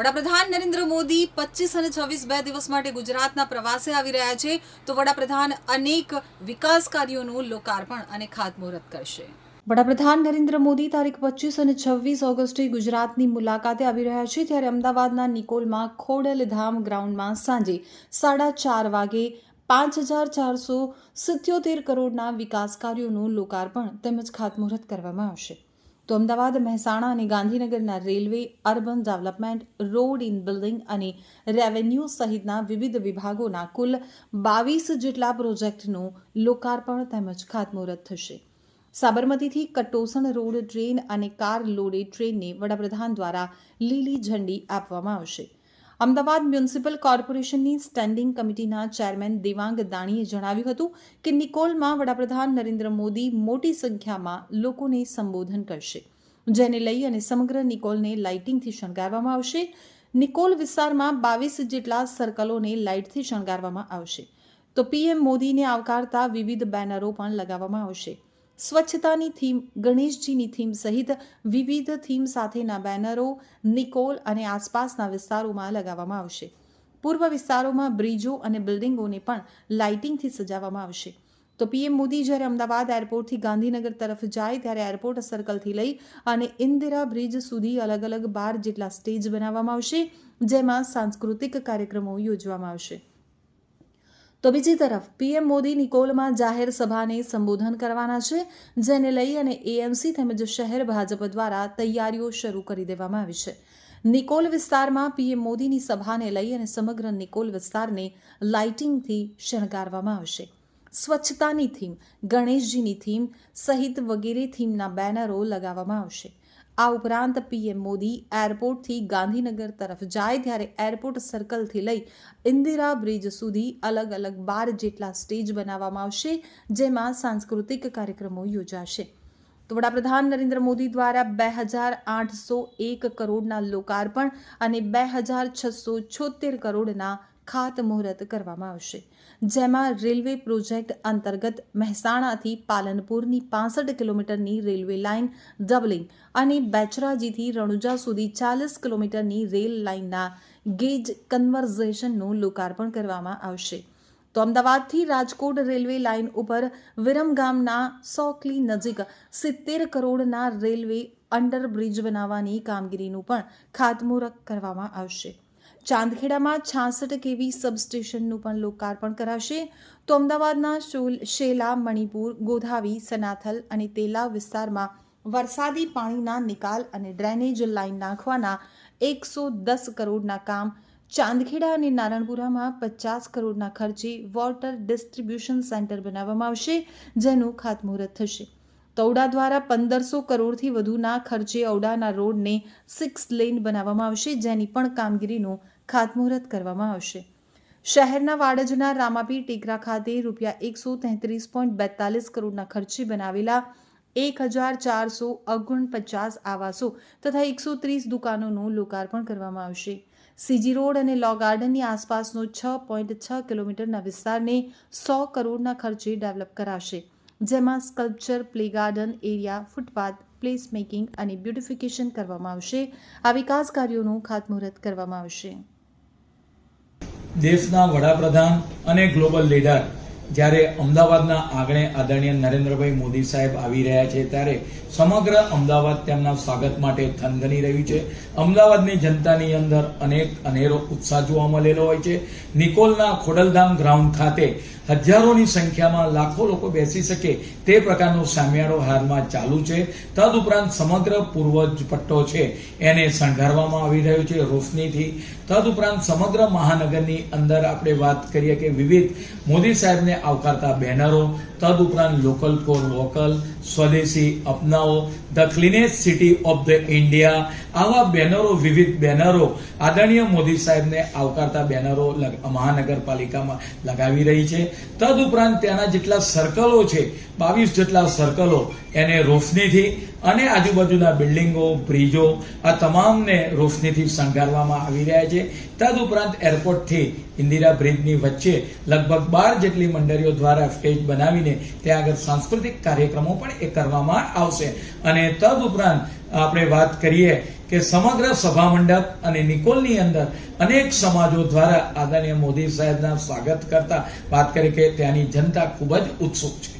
વડાપ્રધાન નરેન્દ્ર મોદી પચીસ અને છવ્વીસ બે દિવસ માટે ગુજરાતના પ્રવાસે આવી રહ્યા છે. તો વડાપ્રધાન અનેક વિકાસ કાર્યોનું લોકાર્પણ અને ખાતમુહૂર્ત કરશે. વડાપ્રધાન નરેન્દ્ર મોદી તારીખ પચીસ અને છવ્વીસ ઓગસ્ટે ગુજરાતની મુલાકાતે આવી રહ્યા છે. ત્યારે અમદાવાદના નિકોલમાં ખોડલધામ ગ્રાઉન્ડમાં સાંજે સાડા ચાર વાગે પાંચ હજાર ચારસો સિત્યોતેર કરોડના વિકાસ કાર્યોનું લોકાર્પણ તેમજ ખાતમુહૂર્ત કરવામાં આવશે. તો અમદાવાદ, મહેસાણા અને ગાંધીનગરના railway, urban development, road and building અને રેવન્યુ સહિતના વિવિધ વિભાગોના કુલ બાવીસ જેટલા પ્રોજેક્ટનું લોકાર્પણ તેમજ ખાતમુહૂર્ત થશે. સાબરમતીથી કટોસણ રોડ ટ્રેન અને કાર લોડેડ ટ્રેનને વડાપ્રધાન દ્વારા લીલી ઝંડી આપવામાં આવશે. અમદાવાદ મ્યુનિસિપલ કોર્પોરેશનની સ્ટેન્ડિંગ કમિટીના ચેરમેન દેવાંગ દાણીએ જણાવ્યું હતું કે નિકોલમાં વડાપ્રધાન નરેન્દ્ર મોદી મોટી સંખ્યામાં લોકોને સંબોધન કરશે, જેને લઈ અને સમગ્ર નિકોલને લાઇટિંગથી શણગારવામાં આવશે. નિકોલ વિસ્તારમાં બાવીસ જેટલા સર્કલોને લાઇટથી શણગારવામાં આવશે. તો પીએમ મોદીને આવકારતા વિવિધ બેનરો પણ લગાવવામાં આવશે. સ્વચ્છતાની થીમ, ગણેશજીની થીમ સહિત વિવિધ થીમ સાથેના બેનરો, નિકોલ અને આસપાસના વિસ્તારોમાં લગાવવામાં આવશે. પૂર્વ વિસ્તારોમાં બ્રિજો અને બિલ્ડિંગોને પણ લાઇટિંગથી સજાવવામાં આવશે. તો પીએમ મોદી જ્યારે અમદાવાદ એરપોર્ટથી ગાંધીનગર તરફ જાય ત્યારે એરપોર્ટ સર્કલથી લઈ અને ઇન્દિરા બ્રિજ સુધી અલગ અલગ બાર જેટલા સ્ટેજ બનાવવામાં આવશે, જેમાં સાંસ્કૃતિક કાર્યક્રમો યોજવામાં આવશે. તો બીજી તરફ પીએમ મોદી નિકોલમાં જાહેર સભાને સંબોધન કરવાના છે, જેને લઈ અને એએમસી તેમજ શહેર ભાજપ દ્વારા તૈયારીઓ શરૂ કરી દેવામાં આવી છે. નિકોલ વિસ્તારમાં પીએમ મોદીની સભાને લઈ અને સમગ્ર નિકોલ વિસ્તારને લાઇટિંગથી શણગારવામાં આવશે. સ્વચ્છતાની થીમ, ગણેશજીની થીમ સહિત વગેરે થીમના બેનરો લગાવવામાં આવશે. આ ઉપરાંત પીએમ મોદી એરપોર્ટથી ગાંધીનગર તરફ જાય ત્યારે એરપોર્ટ સર્કલથી લઈ ઇન્દિરા બ્રિજ સુધી અલગ અલગ બાર જેટલા સ્ટેજ બનાવવામાં આવશે, જેમાં સાંસ્કૃતિક કાર્યક્રમો યોજાશે. તો વડાપ્રધાન નરેન્દ્ર મોદી દ્વારા બે હજાર આઠસો એક કરોડના લોકાર્પણ અને બે હજાર છસો છોતેર કરોડના ખાતમુહૂર્ત કરવામાં આવશે. જેમાં રેલવે પ્રોજેક્ટ અંતર્ગત મહેસાણાથી પાલનપુરની પાસઠ કિલોમીટરની રેલવે લાઇન ડબલિંગ અને બેચરાજીથી રણુજા સુધી ચાલીસ કિલોમીટરની રેલ લાઇનના ગેજ કન્વર્ઝેશનનું લોકાર્પણ કરવામાં આવશે. તો અમદાવાદથી રાજકોટ રેલવે લાઇન ઉપર વિરમગામના સોકલી નજીક સિત્તેર કરોડના રેલવે અંડરબ્રિજ બનાવવાની કામગીરીનું પણ ખાતમુહૂર્ત કરવામાં આવશે. ચાંદખેડામાં છાસઠ કેવી સબસ્ટેશનનું પણ લોકાર્પણ કરાશે. તો અમદાવાદના શોલ- મણિપુર, ગોધાવી, સનાથલ અને તેલા વિસ્તારમાં વરસાદી પાણીના નિકાલ અને ડ્રેનેજ લાઇન નાખવાના એકસો દસ કરોડના કામ. ચાંદખેડા અને નારણપુરામાં પચાસ કરોડના ખર્ચે વોટર ડિસ્ટ્રીબ્યુશન સેન્ટર બનાવવામાં આવશે, જેનું ખાતમુહૂર્ત થશે. તૌડા દ્વારા પંદરસો કરોડથી વધુના ખર્ચે ઔડાના રોડને સિક્સ લેન બનાવવામાં આવશે, જેની પણ કામગીરીનું ખાતમુહૂર્ત કરવામાં આવશે. શહેરના વાડજના રામાપીર ટેકરા ખાતે રૂપિયા એકસો તેત્રીસ પોઈન્ટ બેતાલીસ કરોડના ખર્ચે બનાવેલા એક હજાર ચારસો ઓગણપચાસ આવાસો તથા એકસો ત્રીસ દુકાનોનું લોકાર્પણ કરવામાં આવશે. સીજી રોડ અને લો ગાર્ડનની આસપાસનો છ પોઈન્ટ છ કિલોમીટરના વિસ્તારને સો કરોડના ખર્ચે ડેવલપ કરાશે. જેમાં sculpture, play garden, area, footpath place making અને બ્યુટિફિકેશન કરવામાં આવશે. આ વિકાસ કાર્યોનું ખાતમુહૂર્ત કરવામાં આવશે. દેશના વડાપ્રધાન અને ગ્લોબલ લીડર જ્યારે અમદાવાદના આંગણે આદરણીય નરેન્દ્રભાઈ મોદી સાહેબ આવી રહ્યા છે ત્યારે સમગ્ર અમદાવાદ તેમના સ્વાગત માટે થનગની રહ્યું છે. અમદાવાદની જનતાની અંદર અનેક અનેરો ઉત્સાહ જોવા મળેલો હોય છે. નિકોલના ખોડલધામ ગ્રાઉન્ડ ખાતે હજારોની સંખ્યામાં લાખો લોકો બેસી શકે તે પ્રકારનો સામિયાળો હાલમાં ચાલુ છે. તદુપરાંત સમગ્ર પૂર્વ પટ્ટો છે એને શણગારવામાં આવી રહ્યો છે રોશનીથી. તદુપરાંત સમગ્ર મહાનગરની અંદર આપણે વાત કરીએ કે વિવિધ મોદી સાહેબને આવકારતા બેનરો, તદુપરાંત local for vocal, swadeshi now the cleanest city of the India આવા બેનરો, વિવિધ બેનરો આદરણીય મોદી સાહેબને આવકારતા બેનરો મહાનગરપાલિકામાં લગાવી રહી છે. તદુપરાંત ત્યાંના જેટલા સર્કલો છે, બાવીસ જેટલા સર્કલો એને રોશનીથી અને આજુબાજુના બિલ્ડિંગો, બ્રિજો, આ તમામને રોશનીથી શણગારવામાં આવી રહ્યા છે. તદુપરાંત એરપોર્ટથી ઇન્દિરા બ્રિજની વચ્ચે લગભગ બાર જેટલી મંડળીઓ દ્વારા સ્ટેજ બનાવીને ત્યાં આગળ સાંસ્કૃતિક કાર્યક્રમો પણ એ કરવામાં આવશે. અને તદુપરાંત આપણે વાત કરીએ કે સમગ્ર સભા મંડપ અને નિકોલની અંદર અનેક સમાજો દ્વારા આદરણીય મોદી સાહેબના સ્વાગત કરતા વાત કરી કે ત્યાંની જનતા ખૂબ જ ઉત્સુક છે.